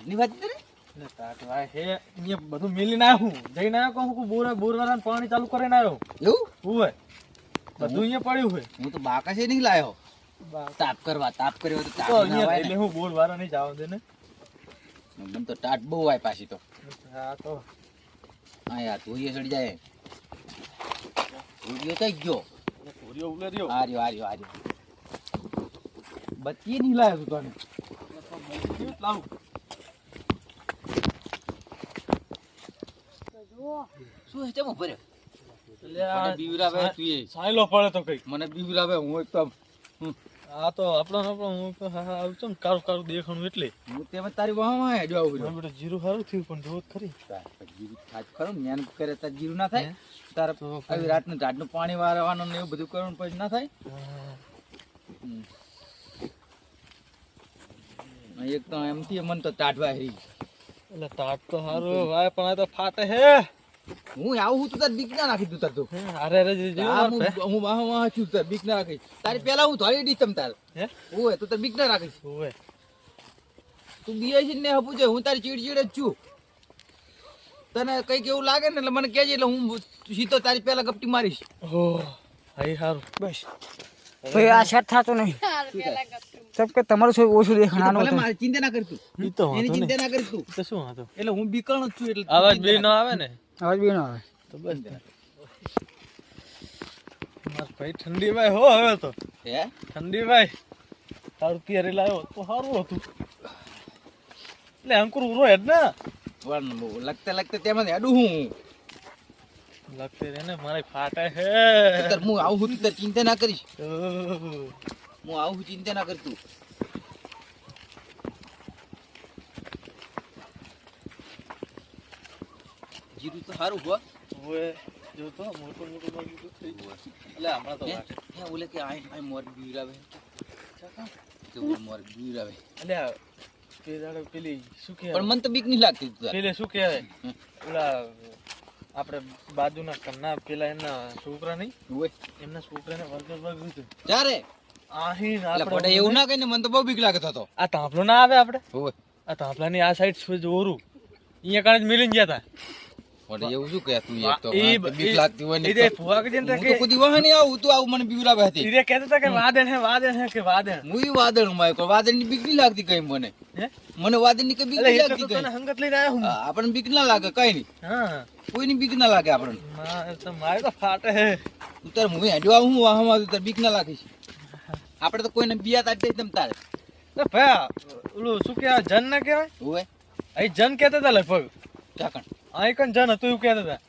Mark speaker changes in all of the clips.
Speaker 1: ટાટની વાત
Speaker 2: એટલે ટાટવાય હે અહીંયા બધું મેલી આવ્યો હું જઈને આવ્યો કહું કે બોર બોર વાળાને પાણી ચાલુ કરીને આવ્યો.
Speaker 1: એવું?
Speaker 2: હોય? બધું અહીંયા પડ્યું હોય.
Speaker 1: હું તો બાકા છે નહીં લાયો. તાપ કરવા તાપ કર્યો તો
Speaker 2: તો
Speaker 1: તાપ ના
Speaker 2: અહીંયા એટલે હું બોર વાળા નહીં જવા દે ને?
Speaker 1: મને તો ટાટ બહુ વાય પાછી તો.
Speaker 2: હા તો.
Speaker 1: હા યાર ધોઈએ ચડી જાય. ધોઈએ કઈ ગયો?
Speaker 2: પૂરીઓ ઉલેર્યો
Speaker 1: આ રહ્યો આ રહ્યો આ રહ્યો. બત્તી નહીં લાયો તું તને?
Speaker 2: લાવું?
Speaker 1: શું છે ભર્યો
Speaker 2: એટલે
Speaker 1: મને બીવરાવે તું
Speaker 2: સાયલો પડે તો કઈ
Speaker 1: મને બીવરાવે હું એકદમ
Speaker 2: આ તો આપણો આપણો હું આવું છું ને કારું કારું દેખાણું એટલે.
Speaker 1: હું તેમાં તારી વાહમાં હેડ્યો આવું
Speaker 2: મને બેટા જીરું સારું થયું પણ જોત ખરી.
Speaker 1: જીરું થાજ ખરું જ્ઞાન કરે તાર જીરું ના થાય. તારે આવી રાતનું ટાટનું પાણી વારવાનું ને એવું બધું કરવાનું પછી ના થાય? એક તો એમથી મન તો તાઢવા હરી
Speaker 2: એટલે તાટ તો સારું ભાઈ પણ આ તો ફાટે હે.
Speaker 1: હું આવું હું તો તાર બીક ના નાખી દઉં તાર તો.
Speaker 2: અરે અરે
Speaker 1: હું હું વાહ વાહ છું તાર બીક ના રાખી તારી પેલા હું ધોઈ દી તમ તાર.
Speaker 2: હે?
Speaker 1: ઓય તો તાર બીક ના રાખીશ
Speaker 2: ઓવે.
Speaker 1: તું બીએ છે ને હપું છે હું તારી ચીડચીડ જ છું. તને કંઈક એવું લાગે ને એટલે મને કહેજે એટલે હું સીધો તારી પેલા ગપટી મારીશ.
Speaker 2: ઓ હાઈ સારું બસ.
Speaker 3: ભાઈ આ સેટ થતો નહીં. સબ કે તમારું શું ઓછું દેખાણાનું
Speaker 1: ભલે મારી ચિંતા ના કરતું
Speaker 2: ઈ તો
Speaker 1: એની ચિંતા ના કરતું
Speaker 2: તો. શું
Speaker 1: એટલે હું બીકણ જ છું એટલે
Speaker 2: અવાજ બે
Speaker 1: ના
Speaker 2: ન આવે ને?
Speaker 3: અવાજ બી ના આવે.
Speaker 2: તો બસ માર ભાઈ ઠંડી ભાઈ હો હવે તો.
Speaker 1: હે?
Speaker 2: ઠંડી ભાઈ તારું પિયરે લાવ્યો તો સારું હતું. એટલે અંકુર ઉરો હેડ ને.
Speaker 1: પણ લગતે લગતે તેમાં હેડું હું.
Speaker 2: લગતે રે ને મારે ફાટે હે.
Speaker 1: હું આવું હું ચિંતા ના કરીશ.
Speaker 2: ઓહ.
Speaker 1: હું આવું છું ચિંતા ના કરતું જીરું તો સારું હોય
Speaker 2: હોય જો તો મોટું મોટું બગીચું થઈ ગયું. એટલે હમણાં તો
Speaker 1: હે? ઓલે કે આય આય મોર બીવરાવે કે ઓલે મોર બીવરાવે
Speaker 2: એટલે આ તે દાડે પેલી શું
Speaker 1: પણ મન તો બીક નહીં લાગતી તું
Speaker 2: પેલે શું કહેવાય ઓલા આપણે બાજુના કન્ના પેલા એમના છોકરા નહીં?
Speaker 1: ઓય.
Speaker 2: એમના છોકરાને વર્ગર વર્ગ હતું
Speaker 1: ત્યારે
Speaker 2: આહીન
Speaker 1: એટલે
Speaker 2: આપણે
Speaker 1: એવું ના કહીને મને તો બહુ બીક લાગતો હતો
Speaker 2: આ તાંભલો ના આવે આપણે. આ તાંભલાની આ સાઈડ જોરું. અહીંયા કાણે જ મિલીને ગયા
Speaker 1: પડે એવું શું કહે તું એક તો?
Speaker 2: ઈ
Speaker 1: બીક લાગતી હોય ને
Speaker 2: ઈ ફુવા કે જેને કે
Speaker 1: તો વાહ નહીં આવું તું આવું મને બીવરાવે હતી.
Speaker 2: ઈ કહેતા કે વાદળ હે વાદળ હે કે વાદળ?
Speaker 1: હું ઈ વાદળમાં કોઈ વાદળની બીક નહીં લાગતી કઈ મને? મને વાદળની કઈ બીક નહીં લાગતી કઈ?
Speaker 2: હંગત લઈને આવ્યો હું.
Speaker 1: આપણને બીક ના લાગે કઈ નહીં.
Speaker 2: હા.
Speaker 1: કોઈની બીક ના લાગે આપણને.
Speaker 2: મારે તો મારે તો ફાટે હે
Speaker 1: તું તાર હું આવું હું તાર બીક ના લાગીશ આપણે તો કોઈને બિયા તાર તમ તારે.
Speaker 2: ભાઈ ઓલું શું કહેવાય જન ના કહેવાય?
Speaker 1: હોય
Speaker 2: અહીં જન કહેતા હતા લગભગ.
Speaker 1: ચાકણ
Speaker 2: કણ જન હતું એવું કહેતા હતા.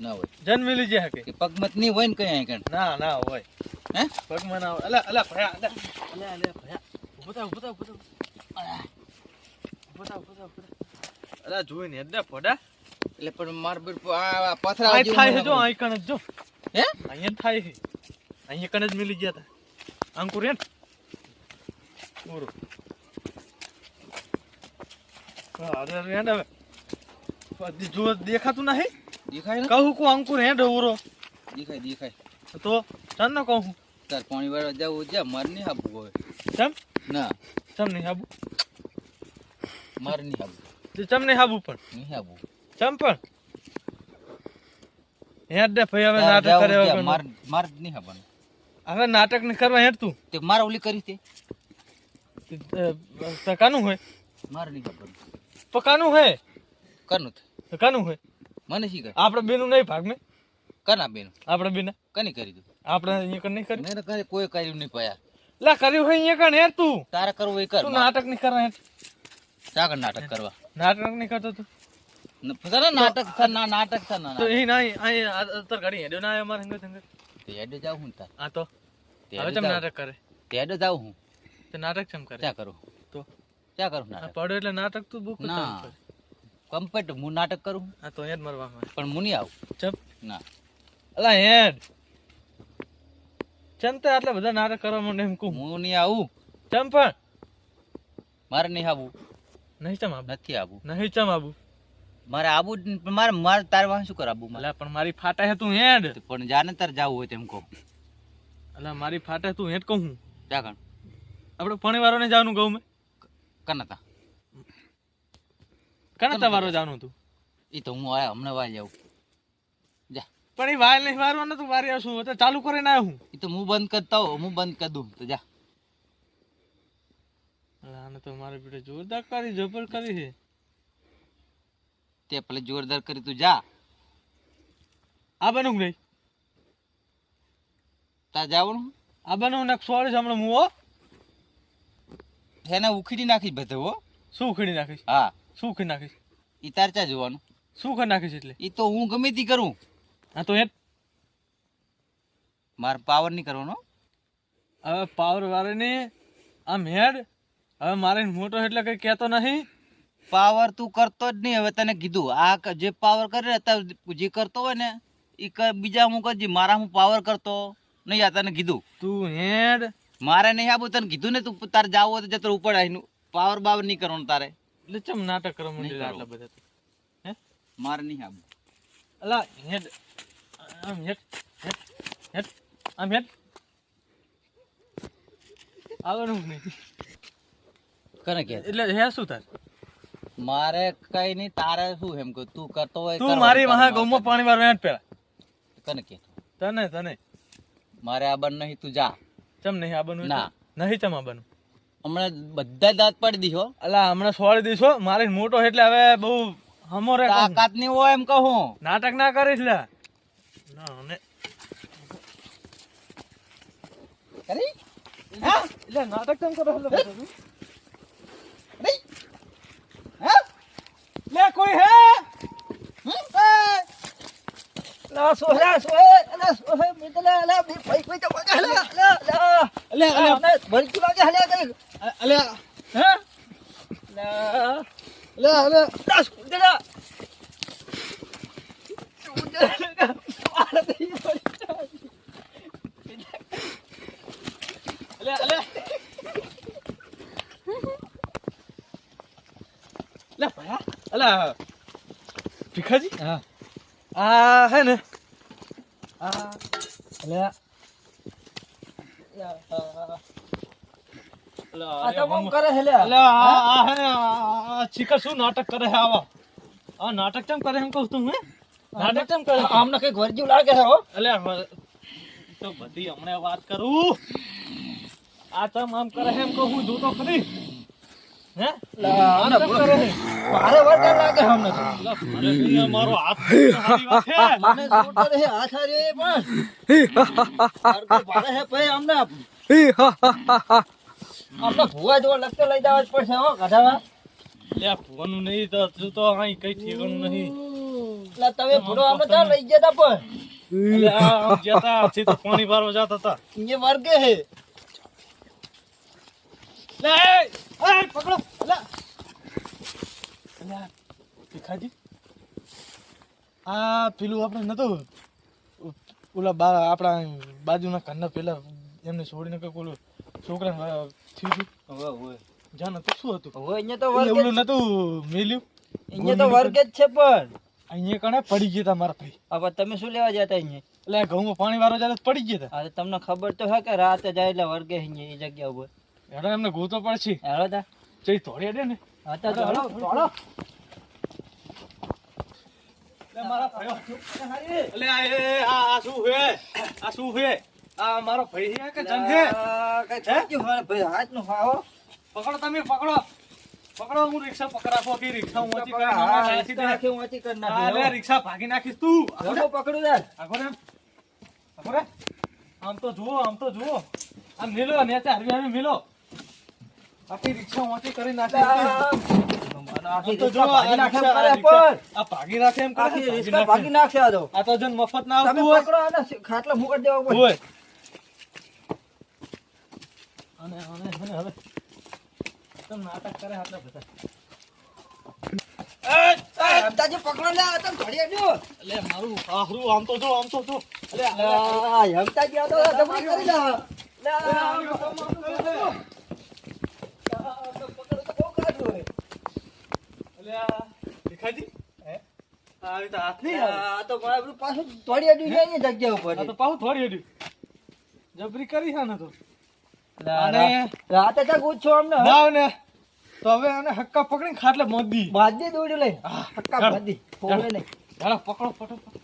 Speaker 1: ના હોય.
Speaker 2: જન મિલી જે કે
Speaker 1: કે પગમતની હોય ને કઈ કણ
Speaker 2: ના ના હોય.
Speaker 1: હે?
Speaker 2: પગમાં ના હોય. અલા અલા ભયા અલા અલા અલા ભયા. ઊભો થા ઊભો થા ઊભો થા. ઊભો થા ઊભો થા ઊભો થા અલા જોઈને એટલે પડા
Speaker 1: એટલે પણ માર બીર આ પથરા આ
Speaker 2: થાય જો કણ જ જો.
Speaker 1: હે?
Speaker 2: અહીંયા થાય છે. અહીંયા કને જ મિલી ગયા હતા અંકુર હે ઓરો હા અરે અરે હેડ હવે. જો દેખાતું નહીં?
Speaker 1: દેખાય ને?
Speaker 2: કહું કો અંકુર હે ઓરો
Speaker 1: દેખાય દેખાય.
Speaker 2: તો ચાલ ના કહું
Speaker 1: તાર પાણી વાળા જાવ જા માર નહીં હાબુ હવે.
Speaker 2: ચમ?
Speaker 1: ના.
Speaker 2: ચમ નહીં હાબુ?
Speaker 1: માર નહીં હાબુ.
Speaker 2: તે ચમ નહીં હાબુ પણ?
Speaker 1: નહીં હાબુ.
Speaker 2: ચમ પણ? હેડ દે ભાઈ હવે નાટક કરે હવે.
Speaker 1: માર માર નહીં હાબવાનું.
Speaker 2: હવે નાટક ને કરવા હેડ તું.
Speaker 1: તે માર ઓલી કરી તે.
Speaker 2: તકાનું હોય?
Speaker 1: માર નહીં હાબવાનું.
Speaker 2: પકાનું હે કરનું
Speaker 1: કરનું તે.
Speaker 2: કાનું હોય?
Speaker 1: મને શી કરે
Speaker 2: આપણે બેનું નહીં ભાગ મેં.
Speaker 1: કના બેન?
Speaker 2: આપણે બેન.
Speaker 1: કની કરી દઉં
Speaker 2: આપણે અહીંયા કણ નહીં કરી?
Speaker 1: મેં કરે કોઈ કર્યું નહીં પયા.
Speaker 2: લા કર્યું હોય અહીંયા કણ હેડ તું?
Speaker 1: તારે કરવું એ કર
Speaker 2: તું નાટક નહીં કરવા હેડ
Speaker 1: સાગર નાટક કરવા.
Speaker 2: નાટક નહીં કરતો તું.
Speaker 1: ન- નાટક થા ના નાટક થા ના
Speaker 2: તો એ ના અહીં અતર ઘડી હેડો ના અમારે હંગત હંગત
Speaker 1: તે હેડે જાવ હું તાર.
Speaker 2: આ તો. હવે
Speaker 1: તમ
Speaker 2: નાટક કરે?
Speaker 1: તે હેડે જાવ હું.
Speaker 2: તો નાટક ચમ કરે?
Speaker 1: ક્યાં કરું?
Speaker 2: તો.
Speaker 1: ક્યાં કરું નાટક?
Speaker 2: પડ્યો એટલે નાટક તું બુક
Speaker 1: ના. કમ્પેટ હું નાટક કરું?
Speaker 2: આ તો હેડ મરવામાં
Speaker 1: પણ હું નહીં આવું.
Speaker 2: ચમ.
Speaker 1: ના.
Speaker 2: અલા હેડ. ચમ તે આટલા બધા નાટક કરવા માંડે એમ કહું.
Speaker 1: હું નહીં આવું.
Speaker 2: ચમ પણ.
Speaker 1: મારે નહીં આવું.
Speaker 2: નહીં ચમ આવું.
Speaker 1: નથી આવું.
Speaker 2: નહીં ચમ આબુ
Speaker 1: મારે આવું જ પણ મારે મારે તારે વાહ શું કર મને
Speaker 2: અલા પણ મારી ફાટે હે તું હેડ.
Speaker 1: પણ જાને તાર જાવું હોય તેમ કહું.
Speaker 2: અલા મારી ફાટે તું હેડ કહું હું. આપણે પાણી જવાનું કહું મેં.
Speaker 1: કના તા.
Speaker 2: કને તમારો જાણું તું
Speaker 1: એ તો હું આયા હમણાં વાય જાઉં જા.
Speaker 2: પણ એ વાય નહીં મારવાનું તું મારી આવશું. તો ચાલુ કરીને આવ્યો હું.
Speaker 1: એ તો હું બંધ કરતા હોઉં હું બંધ કરી દઉં. તો જા.
Speaker 2: આને તો મારે બેટે જોરદાર કરી જબર કરી છે.
Speaker 1: તે પેલે જોરદાર કરી તું જા.
Speaker 2: આ બનું નહીં?
Speaker 1: તા જવાનું
Speaker 2: આ બનું ને સોળ હમણાં હું હો.
Speaker 1: એને ઉખીડી નાખી બધે હો.
Speaker 2: શું ઉખીડી નાખીશ?
Speaker 1: હા.
Speaker 2: શું ખીડી નાખીશ?
Speaker 1: ઈ તાર ચા જોવાનું.
Speaker 2: શું કરી નાખીશ એટલે?
Speaker 1: એ તો હું ગમે તે કરું.
Speaker 2: હા તો એ
Speaker 1: મારે પાવર નહીં કરવાનો
Speaker 2: હવે પાવર વાળાને આમ હેડ. હવે મારે મોટો એટલે કઈ કહેતો નહીં.
Speaker 1: પાવર તું કરતો જ નહીં. હવે તને કીધું આ જે પાવર કરે જે કરતો હોય ને એ બીજા હું કરજે મારા હું પાવર કરતો નહીં આ તને કીધું.
Speaker 2: તું હેડ.
Speaker 1: મારે નહીં આવું તને કીધું ને તું તારે જાવ તો જતો ઉપર આવીને. પાવર બાવર નહીં કરવાનું તારે.
Speaker 2: એટલે ચમ નાટક કરવા
Speaker 1: નહીં
Speaker 2: માંડી આટલા બધા હે?
Speaker 1: માર નહીં આમ
Speaker 2: અલા હેડ. આમ હેડ હેડ હેડ. આમ હેડ. આવવાનું નહીં.
Speaker 1: કરે કે
Speaker 2: એટલે હે શું તાર?
Speaker 1: મારે કઈ નહીં તારે શું એમ કે તું કરતો હોય
Speaker 2: તું મારી
Speaker 1: વહા
Speaker 2: ગમો પાણી વાર વેટ પેલા.
Speaker 1: કને કે
Speaker 2: તને તને.
Speaker 1: મારે આ બન નહીં તું જા.
Speaker 2: ચમ નહીં બનવું
Speaker 1: ના.
Speaker 2: નહીં ચમ આવવાનું
Speaker 1: હમણાં બધા દાંત પાડી દીધો
Speaker 2: અલા હમણાં સોળી દીશો મારે મોટો એટલે હવે બહુ હમો રે.
Speaker 1: તાકાતની હોય એમ કહું
Speaker 2: નાટક ના કરીશ લે. ના ને
Speaker 1: કરી? હા?
Speaker 2: એટલે નાટક કેમ કરો તું? લે કોઈ હે?
Speaker 3: લા સોહરા સોહે અલા સોહે મિતલા અલા બે પૈ પૈ તો વાગે લા અલા અલા
Speaker 2: અલે અલે
Speaker 3: અલા ભરકી વાગે હલા કઈ
Speaker 2: અલે
Speaker 3: હે લા
Speaker 2: અલે અલે
Speaker 3: લા સુંદરા
Speaker 2: અલે અલે લે ભયા અલે ભીખાજી
Speaker 3: હા
Speaker 2: આ હે ને આ અલે
Speaker 3: આ તો કોમ કરે
Speaker 2: અલે આ આ હે ચીકર શું નાટક કરે હે આવા? આ નાટક કેમ કરે એમ કહું તું હે નાટક કેમ કરે
Speaker 3: આમને કઈ વર્જ્યું લાગે છે હો.
Speaker 2: અલે તો બધી હમણાં વાત કરું. આ તમ આમ કરે એમ કહું હું જોતો ખરી હે?
Speaker 3: લા
Speaker 2: કરે હે
Speaker 3: મારે લાગે છે તો?
Speaker 2: અલા, મારે હાથ વાત છે.
Speaker 3: મને પણ. ભારે છે ભાઈ અમને અમને ભૂવા જેવો લગતો લઈ જવા જ પડશે હો ગધાવા.
Speaker 2: લે ફોન નહીં તો તું તો અહીં કઈ ઠેકાણું નહીં.
Speaker 3: એટલે તમે ભૂડો લઈ પણ.
Speaker 2: આ જતા હજી પાણી ભરવા જતા હતા
Speaker 3: એ વર્ગે છે
Speaker 2: લે એ, એ, પકડો. લે. લે આ પેલું આપણે નતું ઓલા બા આપણા બાજુના ઘરના પેલા એમને છોડીને કઈ ઓલું છોકરા થયું
Speaker 3: હવે હવે.
Speaker 2: જાણ હતું શું હતું?
Speaker 3: હવે અહીંયા તો
Speaker 2: એટલે
Speaker 3: વર્ગે
Speaker 2: નતું મેલ્યું?
Speaker 3: અહીંયા તો વર્ગે જ છે પણ.
Speaker 2: અહીંયા કણે પડી ગયા તા મારા ભાઈ.
Speaker 3: હવે તમે શું લેવા જતા અહીંયા?
Speaker 2: એટલે ઘઉંમાં પાણી વાળો પડી ગયા
Speaker 3: તમને ખબર તો હે કે રાતે જાય એટલે વર્ગે અહીંયા એ જગ્યા ઉપર.
Speaker 2: હેડો એમને ગોતો પડશે.
Speaker 3: તા.
Speaker 2: જઈ થોડી દે ને.
Speaker 3: હા તો
Speaker 2: મારા ભાઈઓ. એટલે આ એ આ આ શું હે? આ શું હે? આ મારો ભાઈ છે કે જંગ છે?
Speaker 3: કઈ થઈ ગયું મારે ભાઈ હાથનું ખાવો
Speaker 2: પકડો તમે પકડો. પકડો હું રિક્ષા પકડાશો કે રિક્ષા હું ઓછી કરી
Speaker 3: હા,
Speaker 2: મામા નાખી દે
Speaker 3: આખી ઊંચી કરી
Speaker 2: હા
Speaker 3: નાખી,
Speaker 2: લે રિક્ષા ભાગી નાખીશ તું. આગો પકડો
Speaker 3: હું યાર.
Speaker 2: આગો રે. આગો રે. આમ તો જુઓ આમ તો જુઓ. આમ મેલો નેચે હરવી હરવી મેલો. આખી રિક્ષા ઓછી કરી નાખી
Speaker 3: કરે
Speaker 2: કરે જન મફત ના
Speaker 3: ખાટલા મુકટ દેવા પડે.
Speaker 2: અને અને અને હવે તમે નાટક કરે આટલા બધા?
Speaker 3: કરી
Speaker 2: હે? જબરી કરી છે ને તો. અને
Speaker 3: રાતે તક ઉછો અમને
Speaker 2: ના ને. તો હવે આને હક્કા પકડીને ખાટલે મોદી
Speaker 3: બાંધી દોડ્યું લઈ હક્કા બાંધી ફોગડે લઈ
Speaker 2: ચાલો પકડો પકડો પકડો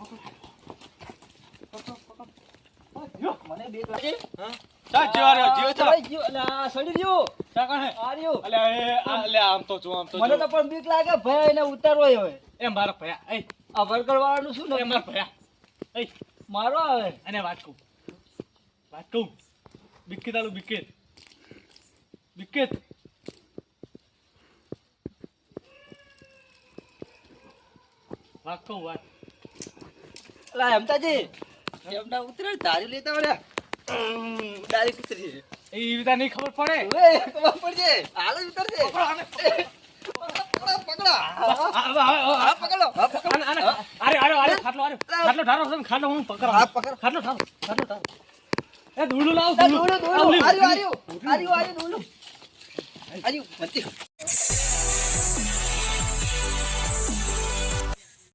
Speaker 3: મને બીક લાગે
Speaker 2: ચા જેવા જીવ ચા.
Speaker 3: જીવ અલા આ સડી રહ્યું
Speaker 2: ચા કાણે
Speaker 3: આ રહ્યું
Speaker 2: અલે અલે આમ તો જો આમ તો
Speaker 3: મને તો પણ બીક લાગે ભાઈ એને ઉતારવો હવે.
Speaker 2: એમ મારા ભયા એ
Speaker 3: આ વર્કર વાળાનું શું
Speaker 2: એ
Speaker 3: ને
Speaker 2: મારા ભયા એ
Speaker 3: મારો આવે.
Speaker 2: અને વાટકું કહું વાત કહું બિસ્કિટ આલુ બિસ્કિટ બિસ્કિટ વાત કહું વાત
Speaker 3: અલા હેમતાજી એમના ઉતરે ધારી લેતા વળ્યા ડાયરેક્ટ ઉતરી
Speaker 2: એ રીતે નહીં ખબર પડે
Speaker 3: હવે ખબર પડશે હાલ જ ઉતરશે
Speaker 2: પકડો આને.
Speaker 3: પકડો પકડો
Speaker 2: આ- આ- આ- આ-
Speaker 3: હા પકડો હા પકડો
Speaker 2: આને- આને. અરે અરે અરે ખાટલો અરે ખાટલો ઢારો છે ને, ખાટલો હું પકડ
Speaker 3: હા પકડો
Speaker 2: ખાટલો ઢારો ખાટલો ઢારો એ ધૂળું લાવ ધૂળું. ધૂળું
Speaker 3: આર્યું આર્યું. આર્યું આર્યું ધૂળું. આર્યું